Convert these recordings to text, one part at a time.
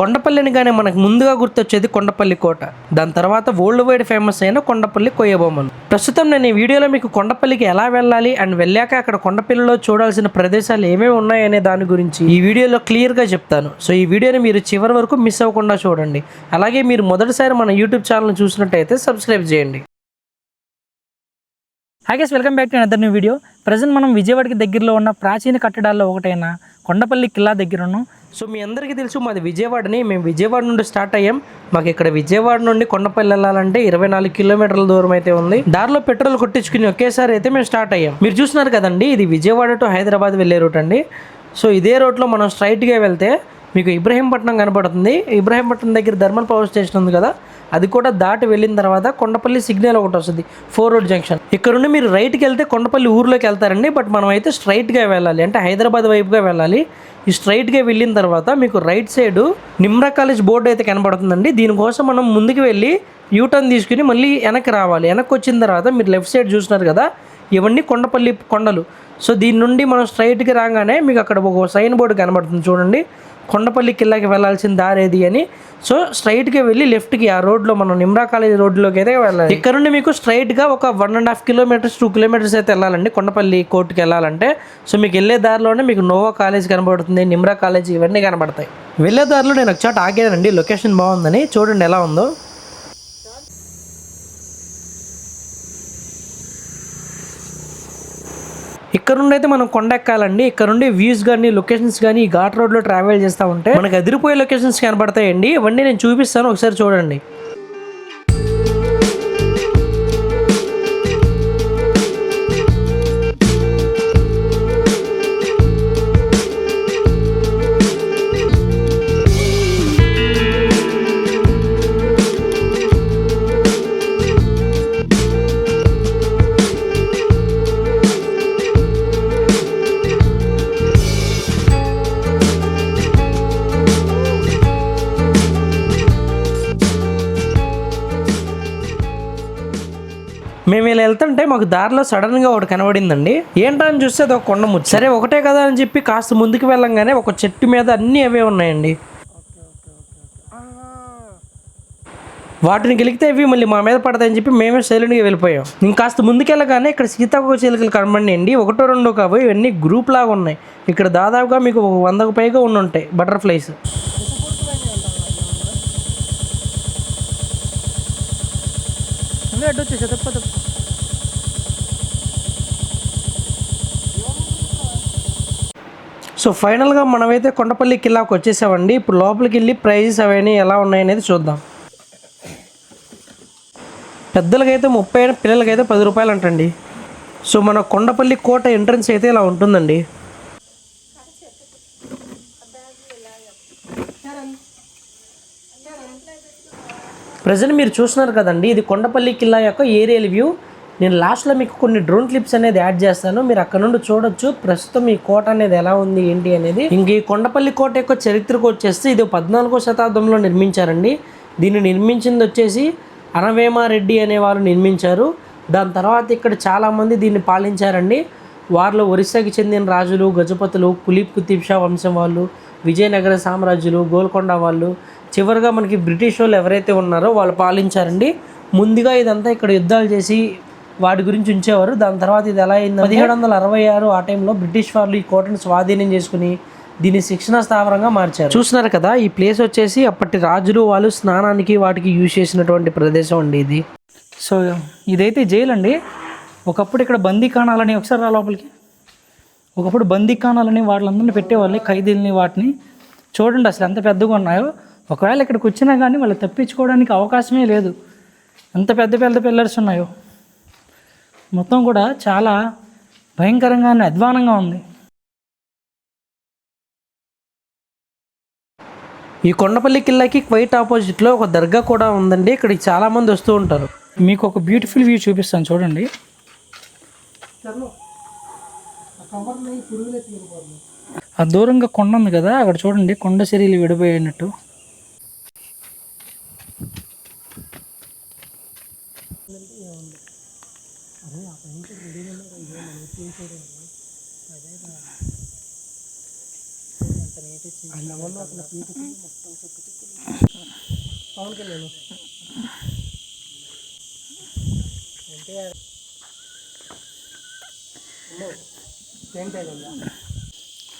కొండపల్లిని కానీ మనకు ముందుగా గుర్తొచ్చేది కొండపల్లి కోట. దాని తర్వాత వరల్డ్ వైడ్ ఫేమస్ అయిన కొండపల్లి కొయ్యబొమ్మలు. ప్రస్తుతం నేను ఈ వీడియోలో మీకు కొండపల్లికి ఎలా వెళ్ళాలి అండ్ వెళ్ళాక అక్కడ కొండపల్లిలో చూడాల్సిన ప్రదేశాలు ఏమేమి ఉన్నాయనే దాని గురించి ఈ వీడియోలో క్లియర్గా చెప్తాను. సో ఈ వీడియోని మీరు చివరి వరకు మిస్ అవ్వకుండా చూడండి. అలాగే మీరు మొదటిసారి మన యూట్యూబ్ ఛానల్ చూసినట్టయితే సబ్స్క్రైబ్ చేయండి. Hi welcome back to other new video present మనం విజయవాడకి దగ్గరలో ఉన్న ప్రాచీన కట్టడాల్లో ఒకటైన కొండపల్లి కిల్లా దగ్గర ఉన్నాం సో మీ అందరికీ తెలుసు మాది విజయవాడని. మేము విజయవాడ నుండి స్టార్ట్ అయ్యాం. మాకు ఇక్కడ విజయవాడ నుండి కొండపల్లి వెళ్ళాలంటే ఇరవై నాలుగు కిలోమీటర్ల దూరం అయితే ఉంది. దారిలో పెట్రోల్ కొట్టించుకుని ఒకేసారి అయితే మేము స్టార్ట్ అయ్యాం. మీరు చూస్తున్నారు కదండి ఇది విజయవాడ టు హైదరాబాద్ వెళ్ళే రూట్ అండి. సో ఇదే రోడ్లో మనం స్ట్రైట్గా వెళ్తే మీకు ఇబ్రహీంపట్నం కనబడుతుంది. ఇబ్రహీంపట్నం దగ్గర ధర్మల్ పవర్ స్టేషన్ ఉంది కదా అది కూడా దాటి వెళ్ళిన తర్వాత కొండపల్లి సిగ్నల్ ఒకటి వస్తుంది ఫోర్ రోడ్ జంక్షన్. ఇక్కడ నుండి మీరు రైట్కి వెళ్తే కొండపల్లి ఊర్లోకి వెళ్తారండి బట్ మనం అయితే స్ట్రైట్గా వెళ్ళాలి అంటే హైదరాబాద్ వైపుగా వెళ్ళాలి. ఈ స్ట్రైట్గా వెళ్ళిన తర్వాత మీకు right side Nimra college board అయితే కనబడుతుందండి. దీనికోసం మనం ముందుకు వెళ్ళి యూటర్న్ తీసుకుని మళ్ళీ వెనక్కి రావాలి. వెనక్కి వచ్చిన తర్వాత మీరు లెఫ్ట్ సైడ్ చూసినారు కదా ఇవన్నీ కొండపల్లి కొండలు. సో దీని నుండి మనం స్ట్రైట్కి రాగానే మీకు అక్కడ ఒక సైన్ బోర్డు కనబడుతుంది చూడండి. కొండపల్లి కిల్లాకి వెళ్ళాల్సిన దారి ఏది అని? సో స్ట్రైట్గా వెళ్ళి లెఫ్ట్కి ఆ రోడ్లో మనం నిమ్రా కాలేజ్ రోడ్లోకి అయితే వెళ్ళాలి. ఇక్కడ నుండి మీకు స్ట్రైట్గా ఒక one and half kilometres two kilometres అయితే వెళ్ళాలండి. కొండపల్లి కోర్టుకి వెళ్ళాలంటే. సో మీకు వెళ్ళే దారిలోనే మీకు నోవా కాలేజ్ కనబడుతుంది నిమ్రా కాలేజ్ ఇవన్నీ కనబడతాయి. వెళ్ళే దారిలో నేను ఒక చోట ఆగానండి. లొకేషన్ బాగుందని. చూడండి ఎలా ఉందో. ఇక్కడ నుండి అయితే మనం కొండ ఎక్కాలండి. ఇక్కడ నుండి వ్యూస్ కానీ లొకేషన్స్ కానీ ఈ ఘాట్ రోడ్లో ట్రావెల్ చేస్తూ ఉంటే మనకు అదిరిపోయే లొకేషన్స్ కనబడతాయండి. ఇవన్నీ నేను చూపిస్తాను. ఒకసారి చూడండి. మేము ఇలా వెళ్తుంటే మాకు దారిలో సడన్గా ఒకటి కనబడిందండి. ఏంటని చూస్తే అది ఒక కొండ ముచ్చు. సరే ఒకటే కదా అని చెప్పి కాస్త ముందుకు వెళ్ళంగానే ఒక చెట్టు మీద అన్ని అవే ఉన్నాయండి. వాటిని గెలికితే ఇవి మళ్ళీ మా మీద పడతాయని చెప్పి మేమే సైలెంట్గా వెళ్ళిపోయాం. ఇంకాస్త ముందుకెళ్ళగానే ఇక్కడ సీతాకోక చిలుకలు కనబడినాయండి. ఒకటో రెండో కావు ఇవన్నీ గ్రూప్ లాగా ఉన్నాయి. ఇక్కడ దాదాపుగా మీకు ఒక వందకు పైగా ఉండి ఉంటాయి బటర్ఫ్లైస్ నువ్వే అడ్డు వచ్చేసా తప్ప తప్ప సో ఫైనల్గా మనమైతే కొండపల్లి కిల్లాకు వచ్చేసామండి. ఇప్పుడు లోపలికి వెళ్ళి ప్రైజెస్ అవన్నీ ఎలా ఉన్నాయనేది చూద్దాం. పెద్దలకైతే ముప్పై పిల్లలకైతే పది రూపాయలు అంటండి సో మన కొండపల్లి కోట ఎంట్రన్స్ అయితే ఇలా ఉంటుందండి. ప్రజెంట్ మీరు చూస్తున్నారు కదండి ఇది కొండపల్లి కిల్లా యొక్క ఏరియల్ వ్యూ. నేను లాస్ట్లో మీకు కొన్ని డ్రోన్ క్లిప్స్ అనేది యాడ్ చేస్తాను. మీరు అక్కడ నుండి చూడొచ్చు. ప్రస్తుతం ఈ కోట అనేది ఎలా ఉంది ఏంటి అనేది. ఇంక ఈ కొండపల్లి కోట యొక్క చరిత్రకు వచ్చేస్తే ఇది పద్నాలుగో శతాబ్దంలో నిర్మించారండి. దీన్ని నిర్మించింది వచ్చేసి అనవేమారెడ్డి అనే వారు నిర్మించారు. దాని తర్వాత ఇక్కడ చాలామంది దీన్ని పాలించారండి. వారిలో ఒరిస్సాకి చెందిన రాజులు గజపతులు కులీప్ కుతీబ్ షా వంశం వాళ్ళు విజయనగర సామ్రాజ్యులు గోల్కొండ వాళ్ళు చివరిగా మనకి బ్రిటిష్ వాళ్ళు ఎవరైతే ఉన్నారో వాళ్ళు పాలించారండి. ముందుగా ఇదంతా ఇక్కడ యుద్ధాలు చేసి వాటి గురించి ఉంచేవారు. దాని తర్వాత ఇది ఎలా అయింది పదిహేడు వందల అరవై ఆరు ఆ టైంలో బ్రిటిష్ వాళ్ళు ఈ కోటను స్వాధీనం చేసుకుని దీన్ని శిక్షణ స్థావరంగా మార్చారు. చూస్తున్నారు కదా ఈ ప్లేస్ వచ్చేసి అప్పటి రాజులు వాళ్ళు స్నానానికి వాటికి యూజ్ చేసినటువంటి ప్రదేశం అండి ఇది. సో ఇదైతే జైలు అండి ఒకప్పుడు ఇక్కడ బందీకాణాలని ఒకసారి రా లోపలికి. ఒకప్పుడు బందీకాణాలని వాళ్ళందరినీ పెట్టేవాళ్ళు ఖైదీలని వాటిని. చూడండి అసలు ఎంత పెద్దగా ఉన్నాయో. ఒకవేళ ఇక్కడికి వచ్చినా కానీ వాళ్ళు తప్పించుకోవడానికి అవకాశమే లేదు. ఎంత పెద్ద పెద్ద పిల్లర్స్ ఉన్నాయో. మొత్తం కూడా చాలా భయంకరంగా అధ్వానంగా ఉంది. ఈ కొండపల్లి కిల్లాకి క్వైట్ ఆపోజిట్లో ఒక దర్గా కూడా ఉందండి. ఇక్కడికి చాలా మంది వస్తూ ఉంటారు. మీకు ఒక బ్యూటిఫుల్ వ్యూ చూపిస్తాను చూడండి. ఆ దూరంగా కొండ ఉంది కదా అక్కడ చూడండి కొండ సిరీలు విడిపోయినట్టు. పవన్ కళ్యాణ్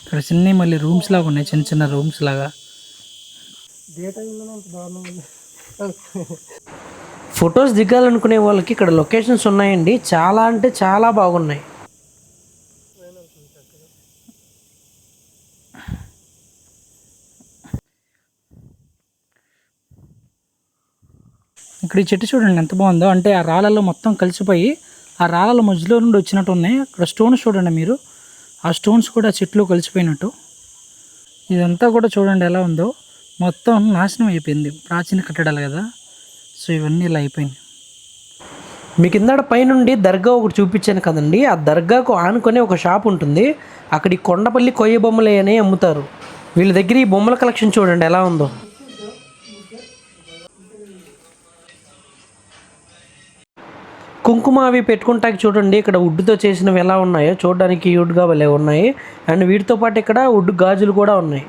ఇక్కడ చిన్న మళ్ళీ రూమ్స్ లాగా ఉన్నాయి చిన్న చిన్న రూమ్స్ లాగా. ఫొటోస్ దిగాలనుకునే వాళ్ళకి ఇక్కడ లొకేషన్స్ ఉన్నాయండి. చాలా అంటే చాలా బాగున్నాయి. ఇక్కడ ఈ చెట్టు చూడండి ఎంత బాగుందో. అంటే ఆ రాళ్ళలో మొత్తం కలిసిపోయి ఆ రాళ్ళ మధ్యలో నుండి వచ్చినట్టు ఉన్నాయి. అక్కడ స్టోన్స్ చూడండి మీరు. ఆ స్టోన్స్ కూడా చెట్లు కలిసిపోయినట్టు. ఇదంతా కూడా చూడండి ఎలా ఉందో. మొత్తం నాశనం అయిపోయింది. ప్రాచీన కట్టడాలు కదా. సో ఇవన్నీ ఇలా అయిపోయింది మీకు ఇందాడ పైనుండి దర్గా ఒకటి చూపించాను కదండి. ఆ దర్గాకు ఆనుకొని ఒక షాప్ ఉంటుంది. అక్కడ ఈ కొండపల్లి కొయ్య బొమ్మలు అని అమ్ముతారు. వీళ్ళ దగ్గర ఈ బొమ్మల కలెక్షన్ చూడండి ఎలా ఉందో. కుంకుమ అవి పెట్టుకుంటాకి చూడండి ఇక్కడ వుడ్తో చేసినవి ఎలా ఉన్నాయో. చూడడానికి వుడ్గా భలే ఉన్నాయి. అండ్ వీటితో పాటు ఇక్కడ వుడ్ గాజులు కూడా ఉన్నాయి.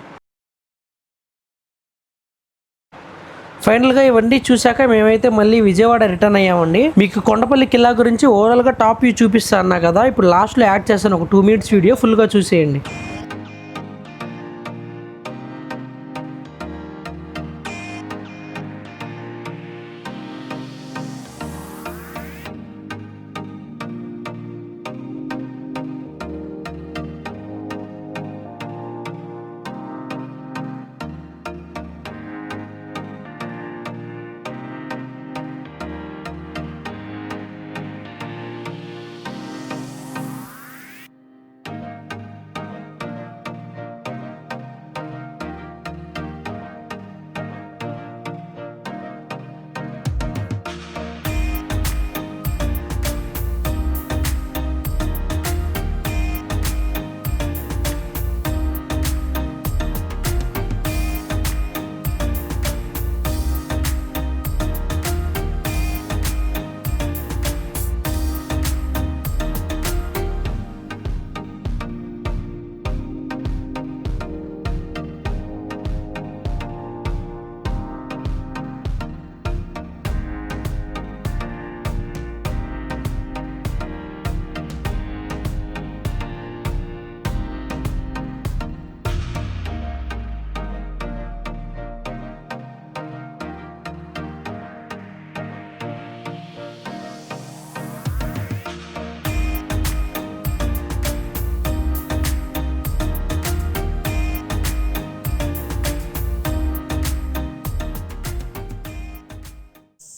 ఫైనల్గా ఇవన్నీ చూశాక మేమైతే మళ్ళీ విజయవాడ రిటర్న్ అయ్యామండి. మీకు కొండపల్లి కిల్లా గురించి ఓవరాల్గా టాప్ వ్యూ చూపిస్తా అన్నా కదా ఇప్పుడు లాస్ట్లో యాడ్ చేస్తాను ఒక టూ మినిట్స్ వీడియో ఫుల్గా చూసేయండి.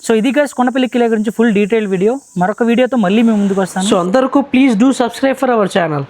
సో ఇది గైస్ కొండపల్లి కిలే గురించి ఫుల్ డీటెయిల్ వీడియో మరొక వీడియోతో మళ్ళీ మేము ముందుకు వస్తాను. సో అందరికీ please do subscribe for our channel